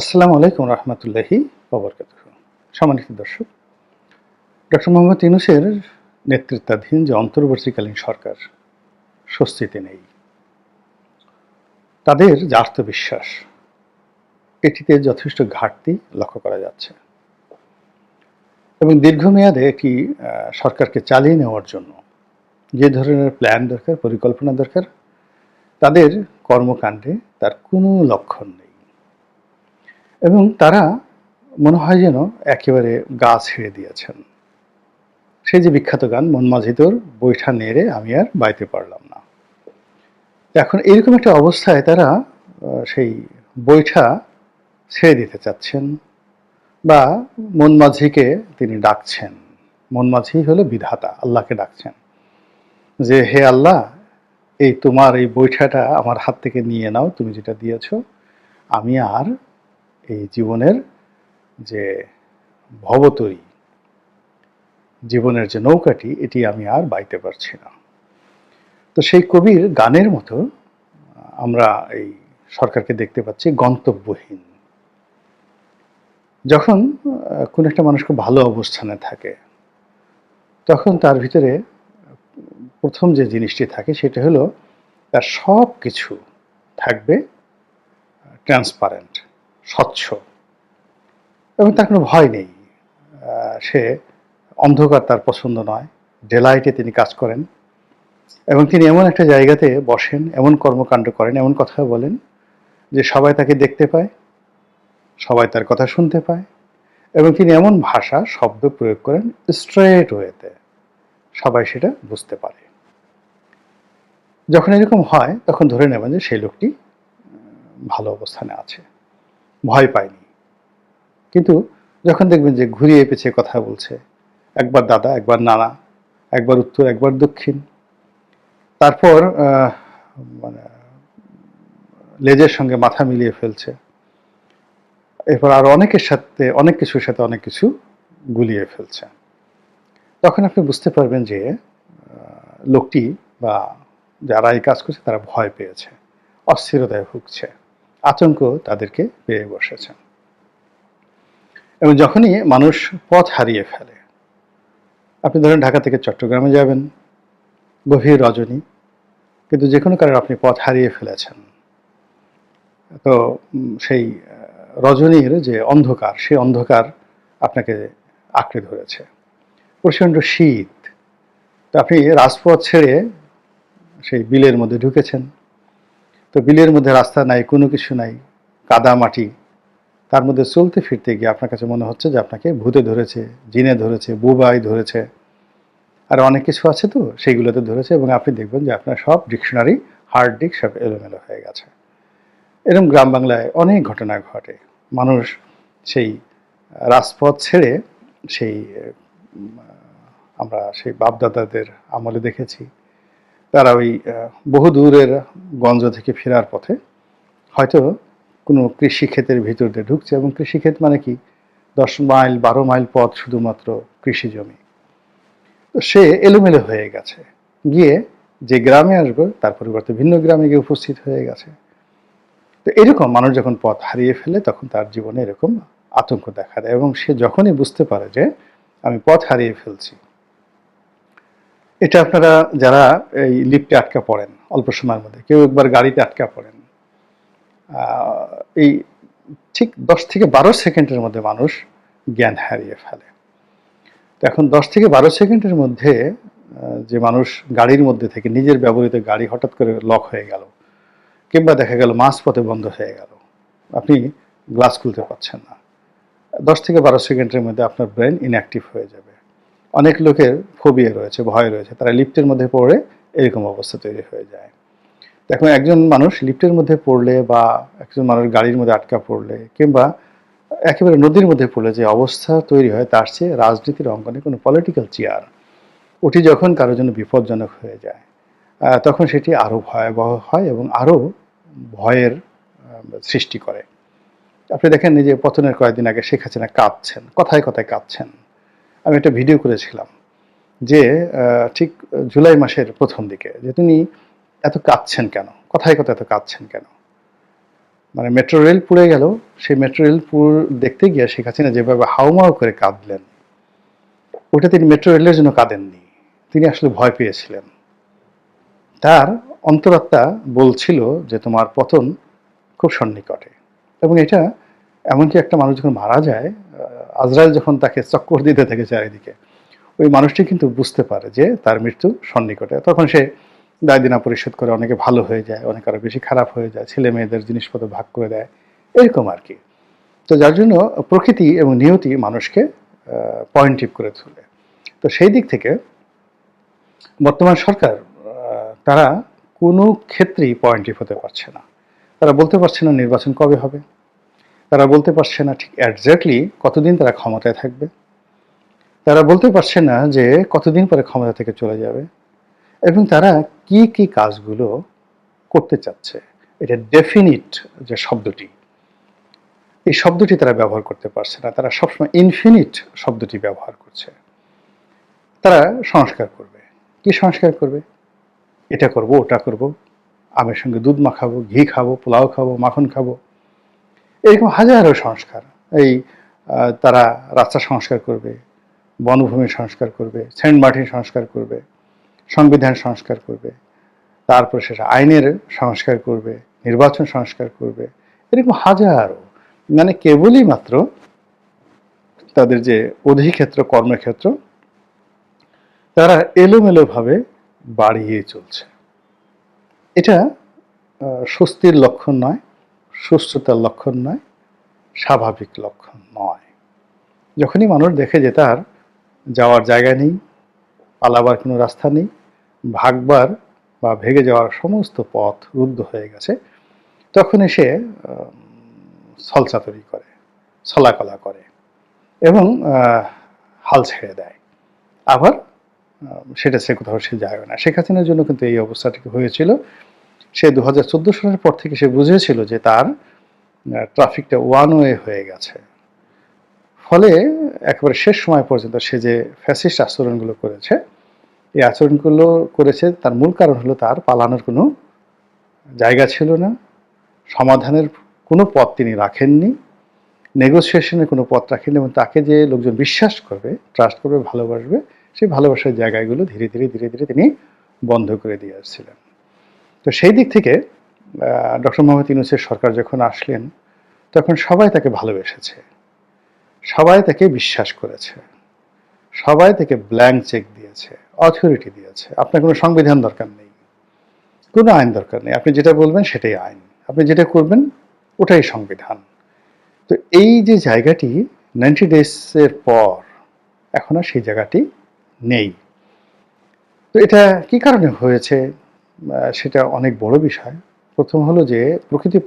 আসসালামু আলাইকুম রহমতুল্লাহি ওবরকাত সম্মানিত দর্শক ডক্টর মোহাম্মদ ইউনুসের নেতৃত্বাধীন যে অন্তর্বর্তীকালীন সরকার স্বস্তিতে নেই তাদের যে আত্মবিশ্বাস এটিতে যথেষ্ট ঘাটতি লক্ষ্য করা যাচ্ছে এবং দীর্ঘমেয়াদে আহ, সরকারকে চালিয়ে নেওয়ার জন্য যে ধরনের প্ল্যান দরকার পরিকল্পনা দরকার তাদের কর্মকাণ্ডে তার কোনো লক্ষণ নেই। এবং তারা মনে হয় যেন একেবারে গা ছেড়ে দিয়েছেন। সেই যে বিখ্যাত গান, মন মাঝি তোর বৈঠা নেড়ে আমি আর বাইতে পারলাম না। এখন এরকম একটা অবস্থায় তারা সেই বৈঠা ছেড়ে দিতে চাচ্ছেন বা মন মাঝিকে তিনি ডাকছেন। মন মাঝি হলো বিধাতা, আল্লাহকে ডাকছেন যে, হে আল্লাহ, এই তোমার এই বৈঠাটা আমার হাত থেকে নিয়ে নাও, তুমি যেটা দিয়েছ, আমি আর এই জীবনের যে ভবতরী জীবনের যে নৌকাটি, এটি আমি আর বাইতে পারছি না। তো সেই কবির গানের মতো আমরা এই সরকারকে দেখতে পাচ্ছি গন্তব্যহীন। যখন কোনো একটা মানুষ খুব ভালো অবস্থানে থাকে, তখন তার ভিতরে প্রথম যে জিনিসটি থাকে, সেটা হলো তার সব কিছু থাকবে ট্রান্সপারেন্ট স্বচ্ছ। এবং তার কোনো ভয় নেই। সে অন্ধকার তার পছন্দ নয়। ডেলাইটে তিনি কাজ করেন। এবং তিনি এমন একটা জায়গাতে বসেন, এমন কর্মকাণ্ড করেন, এমন কথা বলেন যে সবাই তাকে দেখতে পায়, সবাই তার কথা শুনতে পায় এবং তিনি এমন ভাষা, শব্দ প্রয়োগ করেন স্ট্রেট ওয়েতে সবাই সেটা বুঝতে পারে। যখন এরকম হয়, তখন ধরে নেবেন যে সেই লোকটি ভালো অবস্থানে আছে। ভয় পায়নি। কিন্তু যখন দেখবেন যে ঘুরিয়ে পেছিয়ে কথা বলছে, একবার দাদা, একবার নানা, একবার উত্তর, একবার দক্ষিণ, তারপর মানে লেজের সঙ্গে মাথা মিলিয়ে ফেলছে। এরপর আরও অনেকের সাথে, অনেক কিছুর সাথে অনেক কিছু গুলিয়ে ফেলছে। তখন আপনি বুঝতে পারবেন যে লোকটি বা যারা এই কাজ করছে তারা ভয় পেয়েছে, অস্থিরতায় ভুগছে। আতঙ্ক তাদেরকে পেয়ে বসেছে। এবং যখনই মানুষ পথ হারিয়ে ফেলে, আপনি ধরেন ঢাকা থেকে চট্টগ্রামে যাবেন, গভীর রজনী, কিন্তু যে কোনো কারণে আপনি পথ হারিয়ে ফেলেছেন। তো সেই রজনীর যে অন্ধকার, সেই অন্ধকার আপনাকে আঁকড়ে ধরেছে। প্রচণ্ড শীত, তো আপনি রাজপথ ছেড়ে সেই বিলের মধ্যে ঢুকেছেন। তো বিলের মধ্যে রাস্তা নাই, কোনো কিছু নাই, কাদা মাটি। তার মধ্যে চলতে ফিরতে গিয়ে আপনার কাছে মনে হচ্ছে যে আপনাকে ভূতে ধরেছে, জিনে ধরেছে, বুবাই ধরেছে। আর অনেক কিছু আছে তো, সেইগুলোতে ধরেছে এবং আপনি দেখবেন যে আপনার সব ডিকশনারি, হার্ড ডিক সব এলোমেলো হয়ে গেছে। এরকম গ্রাম বাংলায় অনেক ঘটনা ঘটে। মানুষ সেই রাজপথ ছেড়ে সেই আমরা সেই বাপদাদাদের আমলে দেখেছি। তারা ওই বহু দূরের গঞ্জ থেকে ফেরার পথে হয়তো কোনো কৃষিক্ষেতের ভিতর দিয়ে ঢুকছে। এবং কৃষিক্ষেত মানে কি? দশ মাইল, বারো মাইল পথ শুধুমাত্র কৃষি জমি। তো সে এলোমেলো হয়ে গেছে। গিয়ে যে গ্রামে আসবে, তার পরিবর্তে ভিন্ন গ্রামে গিয়ে উপস্থিত হয়ে গেছে। তো এরকম মানুষ যখন পথ হারিয়ে ফেলে, তখন তার জীবনে এরকম আতঙ্ক দেখা দেয়। এবং সে যখনই বুঝতে পারে যে, আমি পথ হারিয়ে ফেলছি এটা আপনারা যারা এই লিফটে আটকা পড়েন অল্প সময়ের মধ্যে, কেউ একবার গাড়িতে আটকা পড়েন এই ঠিক দশ থেকে বারো সেকেন্ডের মধ্যে মানুষ জ্ঞান হারিয়ে ফেলে। তো এখন দশ থেকে বারো সেকেন্ডের মধ্যে যে মানুষ গাড়ির মধ্যে থেকে নিজের ব্যবহৃত গাড়ি হঠাৎ করে লক হয়ে গেল, কিংবা দেখা গেল মাঝপথে বন্ধ হয়ে গেল, আপনি গ্লাস খুলতে পারছেন না। দশ থেকে বারো সেকেন্ডের মধ্যে আপনার ব্রেন ইনঅ্যাক্টিভ হয়ে যাবে। অনেক লোকের ফোবিয়া রয়েছে, ভয় রয়েছে। তারা লিফটের মধ্যে পড়ে এরকম অবস্থা তৈরি হয়ে যায়। এখন একজন মানুষ লিফটের মধ্যে পড়লে বা একজন মানুষ গাড়ির মধ্যে আটকা পড়লে কিংবা একেবারে নদীর মধ্যে পড়লে যে অবস্থা তৈরি হয়, তার চেয়ে রাজনীতির অঙ্গনে কোনো পলিটিক্যাল চেয়ার ওটি যখন কারোর জন্য বিপজ্জনক হয়ে যায় তখন সেটি আরও ভয়াবহ হয় এবং আরও ভয়ের সৃষ্টি করে। আপনি দেখেন যে পতনের কয়েকদিন আগে শেখ হাসিনা কাঁদছেন, কথায় কথায় কাঁদছেন। আমি একটা ভিডিও করেছিলাম যে ঠিক জুলাই মাসের প্রথম দিকে যে তিনি এত কাঁদছেন কেন? কথায় কথায় এত কাঁদছেন কেন? মানে মেট্রো রেল পুড়ে গেল, সেই মেট্রো রেল পুর দেখতে গিয়ে শেখ হাসিনা যেভাবে হাউমাউ করে কাঁদলেন, ওটা তিনি মেট্রো রেলের জন্য কাঁদেননি। তিনি আসলে ভয় পেয়েছিলেন। তার অন্তরাত্মা বলছিল যে তোমার পতন খুব সন্নিকটে এবং এটা এমনকি একটা মানুষ যখন মারা যায় আজরাইল যখন তাকে চক্কর দিতে থাকে চারিদিকে, ওই মানুষটি কিন্তু বুঝতে পারে যে তার মৃত্যু সন্নিকটে। তখন সে দায় দিনা পরিশোধ করে অনেকে ভালো হয়ে যায়, অনেক আরও বেশি খারাপ হয়ে যায়, ছেলে মেয়েদের জিনিসপত্র ভাগ করে দেয়, এরকম আর কি। তো যার জন্য প্রকৃতি এবং নিয়তি মানুষকে পয়েন্টিভ করে তোলে। তো সেই দিক থেকে বর্তমান সরকার তারা কোনো ক্ষেত্রেই পয়েন্টিভ হতে পারছে না। তারা বলতে পারছে না নির্বাচন কবে হবে। তারা বলতে পারছে না ঠিক অ্যাডজাক্টলি কতদিন তারা ক্ষমতায় থাকবে। তারা বলতে পারছে না যে কতদিন পরে ক্ষমতা থেকে চলে যাবে এবং তারা কি কি কাজগুলো করতে চাচ্ছে। এটা ডেফিনিট যে শব্দটি। এই শব্দটি তারা ব্যবহার করতে পারছে না। তারা সবসময় ইনফিনিট শব্দটি ব্যবহার করছে। তারা সংস্কার করবে। কি সংস্কার করবে? এটা করব, ওটা করব। আমের সঙ্গে দুধ মাখাবো, ঘি খাব, পোলাও খাব, মাখন খাব। এরকম হাজারো সংস্কার। এই তারা রাস্তা সংস্কার করবে, বনভূমি সংস্কার করবে, সেন্ট মার্টিন সংস্কার করবে, সংবিধান সংস্কার করবে, তারপর সেটা আইনের সংস্কার করবে, নির্বাচন সংস্কার করবে, এরকম হাজারো। মানে কেবলই মাত্র তাদের যে অধিক্ষেত্র, কর্মক্ষেত্র, তারা এলোমেলোভাবে বাড়িয়ে চলছে। এটা স্বস্তির লক্ষণ নয় সুস্থতার লক্ষণ নয়, স্বাভাবিক লক্ষণ নয়। যখনই মানুষ দেখে যে তার যাওয়ার জায়গা নেই, পালাবার কোনো রাস্তা নেই, ভাগবার বা ভেগে যাওয়ার সমস্ত পথ রুদ্ধ হয়ে গেছে তখন সে ছলচাতুরি করে, ছলাকলা করে এবং হাল ছেড়ে দেয়। আবার সেটা সে কোথাও সে যায় না। শেখ হাসিনার জন্য কিন্তু এই অবস্থাটি হয়েছিল। সে দু হাজার চোদ্দ সালের পর থেকে সে বুঝেছিল যে তার ট্রাফিকটা ওয়ান ওয়ে হয়ে গেছে। ফলে একেবারে শেষ সময় পর্যন্ত সে যে ফ্যাসিস্ট আচরণগুলো করেছে, এই আচরণগুলো করেছে, তার মূল কারণ হলো তার পালানোর কোনো জায়গা ছিল না, সমাধানের কোনো পথ তিনি রাখেননি নেগোসিয়েশনের কোনো পথ রাখেননি এবং তাকে যে লোকজন বিশ্বাস করবে ট্রাস্ট করবে, ভালোবাসবে, সেই ভালোবাসার জায়গাগুলো ধীরে ধীরে ধীরে ধীরে তিনি বন্ধ করে দিয়ে আসছিলেন। তো সেই দিক থেকে ডক্টর মোহাম্মদ ইউনুসের সরকার যখন আসলেন, তখন সবাই তাকে ভালোবেসেছে। সবাই তাকে বিশ্বাস করেছে। সবাই তাকে ব্ল্যাঙ্ক চেক দিয়েছে অথরিটি দিয়েছে। আপনার কোনো সংবিধান দরকার নেই। কোনো আইন দরকার নেই। আপনি যেটা বলবেন সেটাই আইন। আপনি যেটা করবেন ওটাই সংবিধান। তো এই যে জায়গাটি নাইনটি ডেজের পর এখন আর সেই জায়গাটি নেই। তো এটা কি কারণে হয়েছে? সেটা অনেক বড় বিষয়। প্রথম হলো যে প্রকৃতি